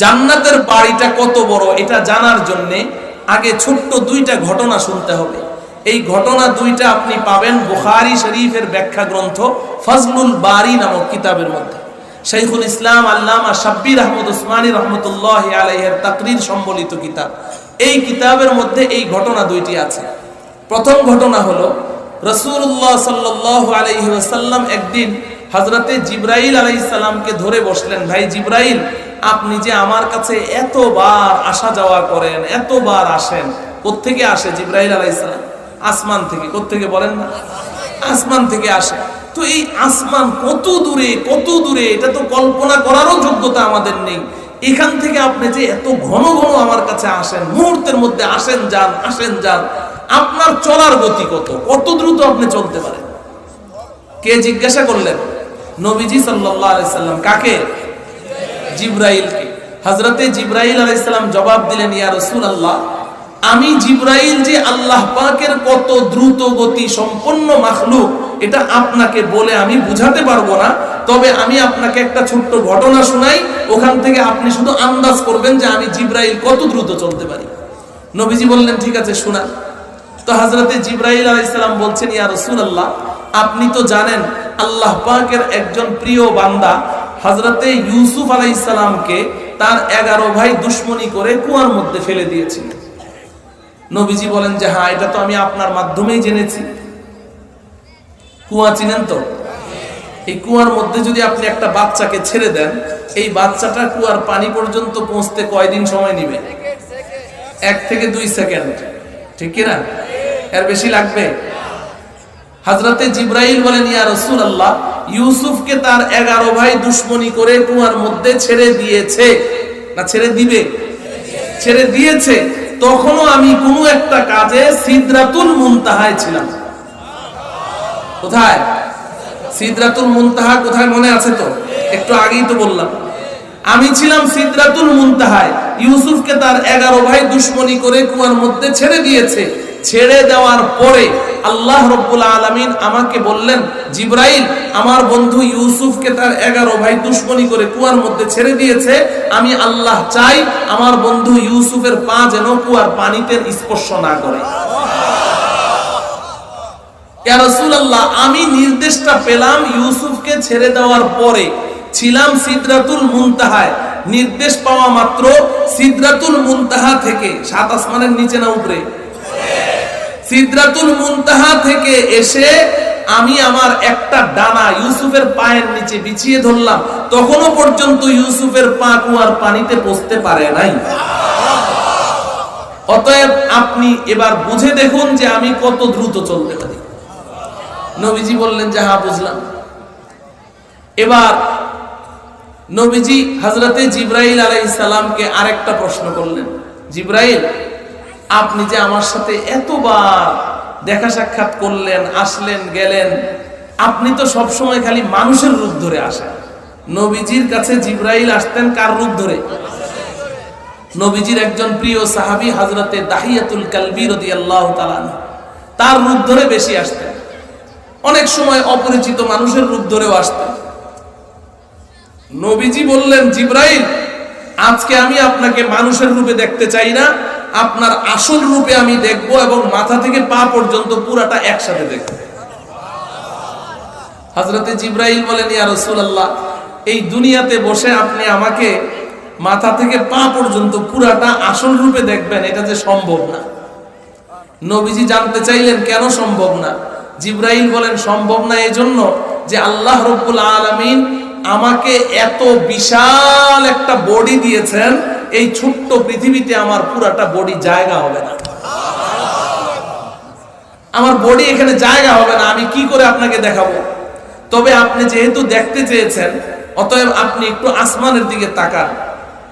জান্নাতের বাড়িটা কত বড় এটা জানার জন্য আগে ছোট্ট দুইটা ঘটনা শুনতে হবে। এই ঘটনা দুইটা আপনি পাবেন বুখারি শরীফের ব্যাখ্যা গ্রন্থ ফজলুল বারি নামক কিতাবের মধ্যে। শাইখুল ইসলাম আল্লামা শাব্বির আহমদ উসমানী রহমতুল্লাহ আলাইহের তাকরির সম্বলিত কিতাব। এই কিতাবের মধ্যে এই ঘটনা দুইটি আছে। প্রথম ঘটনা হলো রসুল্লাহ সাল্লাহ ওয়াসাল্লাম একদিন হজরতে জিব্রাইল আলাইসাল্লামকে ধরে বসলেন, ভাই জিব্রাইল, আপনি যে আমার কাছে এতবার আসা যাওয়া করেন, এতবার আসেন, কোত্থেকে আসে জিব্রাইল আলাই আলাইসাল্লাম আসমান থেকে, কোত্থেকে বলেন না? আসমান থেকে আসে। তো এই আসমান কত দূরে কত দূরে, এটা তো কল্পনা করারও যোগ্যতা আমাদের নেই। এখান থেকে আপনি যে এত ঘন ঘন আমার কাছে আসেন, মুহূর্তের মধ্যে আসেন যান আসেন যান, আপনার চলার গতি কত? কত দ্রুত আপনি চলতে পারেন? কে জিজ্ঞাসা করলেন? নবীজি সাল্লাল্লাহু আলাইহি সাল্লাম কাকে? জিব্রাইলকে। হযরতে জিব্রাইল আলাইহিস সালাম জবাব দিলেন, ইয়া রাসূলুল্লাহ, আমি জিব্রাইল যে আল্লাহ পাকের কত দ্রুত গতি সম্পন্ন মাখলুক, এটা আপনাকে বলে আমি বুঝাতে পারব না। তবে আমি আপনাকে একটা ছোট্ট ঘটনা শোনাই, ওখান থেকে আপনি শুধু আন্দাজ করবেন যে আমি জিব্রাইল কত দ্রুত চলতে পারি। নবীজি বললেন, ঠিক আছে, শোনান। তো হজরতে জিব্রাইল আলাইসালাম বলছেন, ইয়া রসুল আল্লাহ আপনি তো জানেন আল্লাহ পাকের একজন প্রিয় বান্দা হজরতে ইউসুফ আলাইসালামকে তার এগারো ভাই দুশ্মনী করে কুয়ার মধ্যে ফেলে দিয়েছিলেন নবীজি বলেন যে হ্যাঁ এটা তো আমি আপনার মাধ্যমেই জেনেছি। কুয়া চিনেন তো? এই কুয়ার মধ্যে যদি আপনি একটা বাচ্চাকে ছেড়ে দেন, এই বাচ্চাটা কুয়ার পানি পর্যন্ত পৌঁছতে কয়দিন সময় নিবে? এক থেকে দুই সেকেন্ড। ঠিক কিনা এর বেশি লাগবে? হাজরতে জিব্রাইল বলেন, ইয়া রসুল আল্লাহ ইউসুফকে তার এগারো ভাই দুশ্মনী করে কুয়ার মধ্যে ছেড়ে দিয়েছে। না, ছেড়ে দিবে? ছেড়ে দিয়েছে। তখনও আমি কোনো একটা কাজে সিদ্রাতুল মুনতাহায় ছিলাম। কোথায়? সিদ্রাতুল মুনতাহা কোথায় মনে আছে তো? একটু আগেই তো বললাম। আমি ছিলাম সিদ্রাতুল মুনতাহায়। ইউসুফকে তার এগারো ভাই দুশ্মনী করে কুয়ার মধ্যে ছেড়ে দিয়েছে। ছেড়ে দেওয়ার পরে আল্লাহ রব্বুল আলমিন আমাকে বললেন, জিব্রাইল, আমার বন্ধু ইউসুফকে তার এগারো ভাই দুশ্মনী করে কুয়ার মধ্যে ছেড়ে দিয়েছে। আমি আল্লাহ চাই আমার বন্ধু ইউসুফের পা যেন কুয়ার পানিতে স্পর্শ না করে। আমি নির্দেশটা পেলাম ইউসুফকে ছেড়ে দেওয়ার পরে। ছিলাম সিদ্রাতুল মুনতাহায়। নির্দেশ পাওয়া মাত্র সিদ্রাতুল মুনতাহা থেকে। সাত আসমানের নিচে না উপরে। সিদ্রাতুল মুনতাহা থেকে এসে আমি আমার একটা ডানা ইউসুফের পায়ের নিচে বিছিয়ে ধরলাম। তখনও পর্যন্ত ইউসুফের পা কুয়ার পানিতে পৌঁছতে পারে নাই। অতএব আপনি এবার বুঝে দেখুন যে আমি কত দ্রুত চলতে পারি। নবীজি বললেন যে হ্যাঁ বুঝলাম। এবার নবীজি হজরতে জিব্রাইল আলাইসালামকে আরেকটা প্রশ্ন করলেন। জিব্রাইল আপনি যে আমার সাথে এতবার দেখা সাক্ষাৎ করলেন, আসলেন, গেলেন, আপনি তো সব সময় খালি মানুষের রূপ ধরে আসেন। নবীজির কাছে জিব্রাইল আসতেন কার রূপ ধরে? নবীজির একজন প্রিয় সাহাবী হজরতে দাহিয়াতুল কালবি রদি আল্লাহ তার রূপ ধরে বেশি আসতেন। অনেক সময় অপরিচিত মানুষের রূপ ধরেও আসতেন। নবীজি বললেন, জিব্রাইল, আজকে আমি আপনাকে মানুষের রূপে দেখতে চাই না আপনার আসল রূপে আমি দেখব এবং মাথা থেকে পা পর্যন্ত পুরাটা একসাথে দেখব। হজরতে জিব্রাইল বলেন, ইয়া রসুল্লাহ এই দুনিয়াতে বসে আপনি আমাকে মাথা থেকে পা পর্যন্ত পুরাটা আসল রূপে দেখবেন, এটা যে সম্ভব না। নবীজি জানতে চাইলেন, কেন সম্ভব না? জিব্রাইল বলেন, সম্ভব না এজন্য যে আল্লাহ রব্বুল আলমিন আমাকে এত বিশাল একটা বডি দিয়েছেন এই ছোট্ট পৃথিবীতে আমার পুরাটা বডি জায়গা হবে না। আমার বডি এখানে জায়গা হবে না, আমি কি করে আপনাকে দেখাবো? তবে আপনি যেহেতু দেখতে চেয়েছেন, অতএব আপনি একটু আসমানের দিকে তাকান।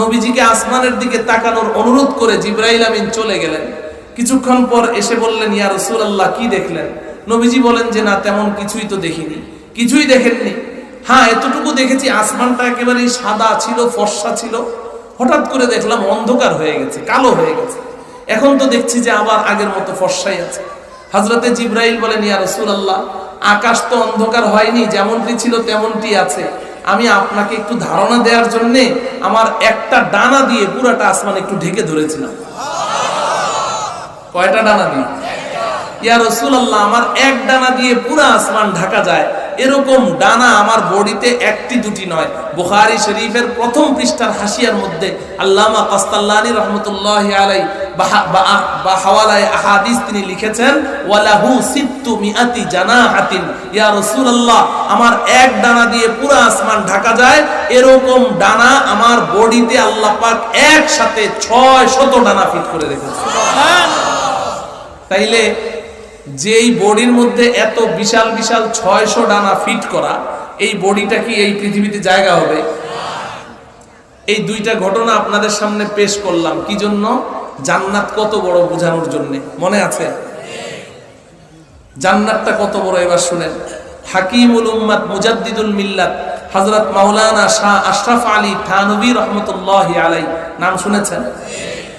নবীজিকে আসমানের দিকে তাকানোর অনুরোধ করে জিব্রাইল আমিন চলে গেলেন। কিছুক্ষণ পর এসে বললেন, ইয়া রসুল্লাহ কি দেখলেন? নবীজি বলেন যে, না, তেমন কিছুই তো দেখিনি। কিছুই দেখেননি। হ্যাঁ এতটুকু দেখেছি, আসমানটা একেবারে সাদা ছিল, ফর্সা ছিল। হঠাৎ করে দেখলাম অন্ধকার হয়ে গেছে, কালো হয়ে গেছে। এখন তো দেখছি যে আবার আগের মতো ফর্সাই আছে। হজরতে জিব্রাইল বলেন, ইয়া রসুল আল্লাহ আকাশ তো অন্ধকার হয়নি, যেমনটি ছিল তেমনটি আছে। আমি আপনাকে একটু ধারণা দেওয়ার জন্যে আমার একটা ডানা দিয়ে পুরাটা আসমান একটু ঢেকে ধরেছিলাম। কয়টা ডানা দিয়ে? ইয়া রসুল আল্লাহ আমার এক ডানা দিয়ে পুরা আসমান ঢাকা যায়। এরকম ডানা আমার বডিতে একটি দুটি নয়। বুখারী শরীফের প্রথম পৃষ্ঠার হাসিয়ার মধ্যে আল্লামা কাস্তাল্লানি রহমতুল্লাহ আলাই বা- বা হাওয়ালায় আহাদিস তিনি লিখেছেন ওয়ালাহু সিত্তু মিআতি জানাহাতিন। ইয়া রাসূলুল্লাহ আমার এক ডানা দিয়ে পুরো আসমান ঢাকা যায়। এরকম ডানা আমার বডিতে আল্লাহ পাক একসাথে ছয় শত ডানা ফিট করে রেখেছে। তাইলে যেই বডির মধ্যে এত বিশাল বিশাল ছয়শো ডানা ফিট করা, এই বডিটা কি এই পৃথিবীতে জায়গা হবে? এই দুইটা ঘটনা আপনাদের সামনে পেশ করলাম। কি জন্য? জান্নাত কত বড় বোঝানোর জন্য। মনে আছে? জান্নাতটা কত বড়, এবার শুনেন। হাকিমুল উম্মাদ মুজাদ্দিদুল মিল্লাত, হযরত মাওলানা শাহ আশরাফ আলী থানভী রহমতুল্লাহ আলাই নাম শুনেছেন?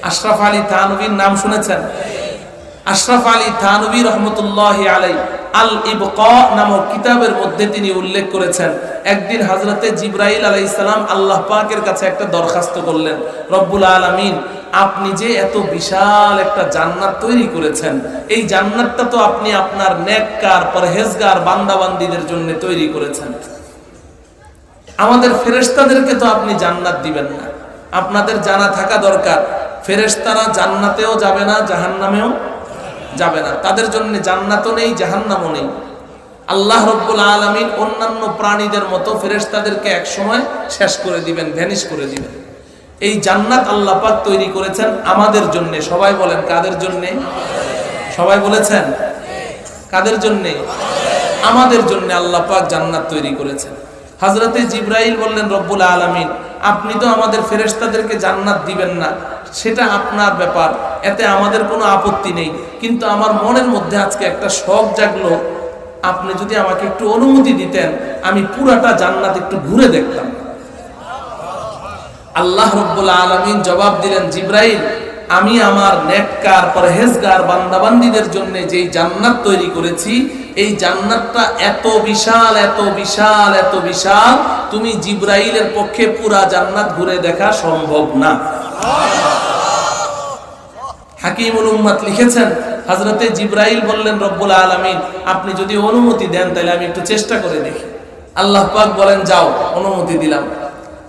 আশরাফ আলী থানভীর নাম শুনেছেন? আশরাফ আলী থানভী রহমতুল্লাহ আলাই আল ইবকা নামক কিতাবের মধ্যে তিনি উল্লেখ করেছেন, একদিন হজরতে জিব্রাইল আলাই ইসলাম আল্লাহ পাকের কাছে একটা দরখাস্ত করলেন, রব্বুল আলমিন, আপনি যে এত বিশাল একটা জান্নাত তৈরি করেছেন, এই জান্নাতটা তো আপনি আপনার নেককার, পরহেজগার, বান্দাবান্দিদের জন্য তৈরি করেছেন। আমাদের ফেরেশতাদেরকে তো আপনি জান্নাত দিবেন না। আপনাদের জানা থাকা দরকার, ফেরেশতারা জান্নাতেও যাবে না, জাহান্নামেও যাবে না। তাদের জন্য জান্নাতও নেই, জাহান্নামও নেই। আল্লাহ রব্বুল আলমিন অন্যান্য প্রাণীদের মতো ফেরেশতাদেরকে এক সময় শেষ করে দিবেন, ভ্যানিশ করে দিবেন। এই জান্নাত আল্লাহ পাক তৈরি করেছেন আমাদের জন্য। সবাই বলেন, কাদের জন্য? সবাই বলেছেন? কাদের জন্যে? আমাদের জন্য আল্লাহ পাক জান্নাত তৈরি করেছেন। হাজরতে জিব্রাইল বললেন, রব্বুল আলামিন, আপনি তো আমাদের ফেরেশতাদেরকে জান্নাত দিবেন না। সেটা আপনার ব্যাপার। এতে আমাদের কোনো আপত্তি নেই। কিন্তু আমার মনের মধ্যে আজকে একটা শখ জাগলো। আপনি যদি আমাকে একটু অনুমতি দিতেন, আমি পুরাটা জান্নাত একটু ঘুরে দেখতাম। আল্লাহ রব্বুল আলমিন জবাব দিলেন, জিব্রাইল, আমি আমার নেককার, পরহেজগার, বান্দাবান্দিদের জন্য যেই জান্নাত তৈরি করেছি, এই জান্নাতটা এত বিশাল এত বিশাল এত বিশাল, তুমি জিব্রাইলের পক্ষে পুরা জান্নাত ঘুরে দেখা সম্ভব না। উম্মাত লিখেছেন হজরতে জিব্রাইল বললেন, রব্বুল আলমিন, আপনি যদি অনুমতি দেন, তাহলে আমি একটু চেষ্টা করে দেখি। আল্লাহ পাক বলেন, যাও, অনুমতি দিলাম।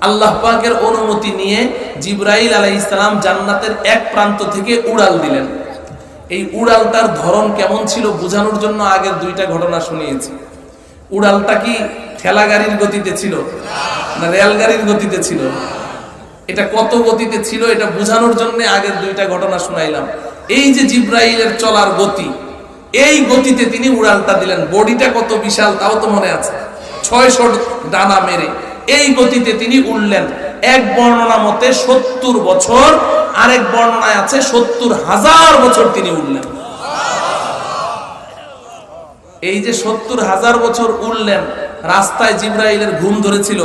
আল্লাহ পাকের অনুমতি নিয়ে জিব্রাইল আলাই ইসলাম জান্নাতের এক প্রান্ত থেকে উড়াল দিলেন। এই উড়ালটার ধরন কেমন ছিল বোঝানোর জন্য আগের দুইটা ঘটনা শুনিয়েছি। উড়ালটা কি ঠেলা গাড়ির গতিতে ছিল না রেলগাড়ির গতিতে ছিল? এটা কত গতিতে ছিল এটা বোঝানোর জন্য আগের দুইটা ঘটনা শুনাইলাম। এই যে জিব্রাইলের চলার গতি, এই গতিতে তিনি উড়ালটা দিলেন। বডিটা কত বিশাল তাও তো মনে আছে? ছয়শো ডানা মেরে এই গতিতে তিনি উঠলেন এক বর্ণনা মতে সত্তর বছর, আরেক বর্ণনায় আছে সত্তর হাজার বছর তিনি উঠলেন এই যে সত্তর হাজার বছর উঠলেন রাস্তায় জিব্রাইলের ঘুম ধরেছিল।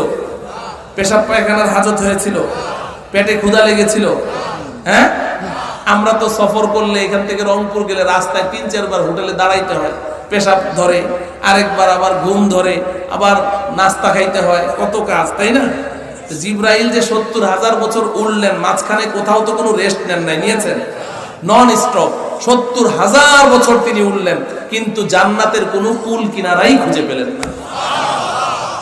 পেশাব পায়খানার হাজত হয়েছিল। পেটে ক্ষুধা লেগেছিল। হ্যাঁ? আমরা তো সফর করলে এখান থেকে রংপুর গেলে রাস্তায় তিন, চারবার হোটেলে দাঁড়াইতে হয়। পেশাব ধরে, আরেকবার আবার ঘুম ধরে, আবার নাস্তা খাইতে হয়। কত কাজ, তাই না? জিব্রাইল যে সত্তর হাজার বছর উঠলেন মাঝখানে কোথাও তো কোনো রেস্ট নেন নাই, নিয়েছেন? নন স্টপ সত্তর হাজার বছর তিনি উঠলেন কিন্তু জান্নাতের কোনো কুল কিনারাই খুঁজে পেলেন না।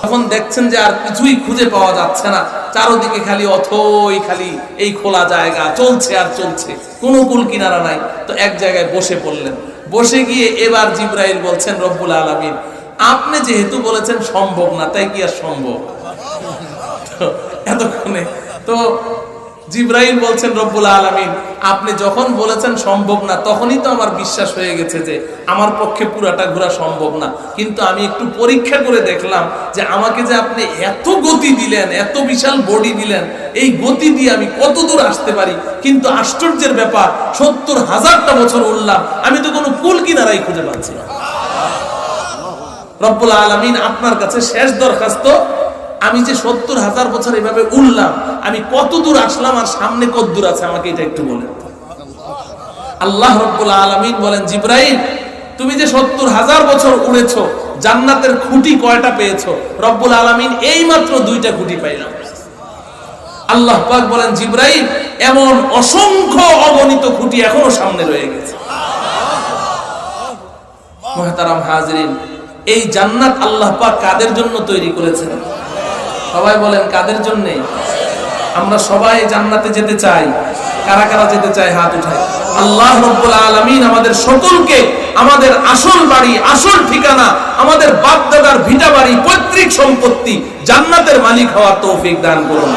তখন দেখছেন যে আর কিছুই খুঁজে পাওয়া যাচ্ছে না। চারোদিকে খালি অথই খালি এই খোলা জায়গা, চলছে আর চলছে। কোনো কুল কিনারা নাই। তো এক জায়গায় বসে পড়লেন। বসে গিয়ে এবার জিব্রাইল বলছেন, রব্বুল আলমিন, আপনি যেহেতু বলেছেন সম্ভব না, তাই কি আর সম্ভব? এতক্ষণে তো জিব্রাইল বলছেন, রব্বুল আলমিন, আপনি যখন বলেছেন সম্ভব না, তখনই তো আমার বিশ্বাস হয়ে গেছে যে আমার পক্ষে পুরাটা ঘোরা সম্ভব না। কিন্তু আমি একটু পরীক্ষা করে দেখলাম যে আমাকে যে আপনি এত গতি দিলেন, এত বিশাল বডি দিলেন, এই গতি দিয়ে আমি কত দূর আসতে পারি? কিন্তু আশ্চর্যের ব্যাপার, সত্তর হাজারটা বছর উঠলাম, আমি তো কোনো কুল কিনারাই খুঁজে পাচ্ছি না। রব্বুল আলমিন আপনার কাছে শেষ দরখাস্ত আমি যে সত্তর হাজার বছর এভাবে উঠলাম আমি কত দূর আসলাম আর সামনে কত দূর আছে, আমাকে এটা একটু বলেন। আল্লাহ আলমিন বলেন, জিব্রাইল, তুমি যে সত্তর হাজার বছর উড়েছ, জান্নাতের খুঁটি কয়টা পেয়েছ? রব্বুল আলামিন এই মাত্র দুইটা খুঁটি পাইলাম। আল্লাহ পাক বলেন, জিব্রাইল, এমন অসংখ্য অগণিত খুঁটি এখনও সামনে রয়ে গেছে। মহতারাম হাজরিন, এই জান্নাত আল্লাহ পাক কাদের জন্য তৈরি করেছেন? সবাই বলেন, কাদের জন্য? আমরা সবাই জান্নাতে যেতে চাই। কারা কারা যেতে চাই হাত উঠায়। আল্লাহ রব্বুল আলামিন আমাদের সকলকে আমাদের আসল বাড়ি, আসল ঠিকানা, আমাদের বাপ দাদার ভিটা বাড়ি, পৈতৃক সম্পত্তি জান্নাতের মালিক হওয়ার তৌফিক দান করুন।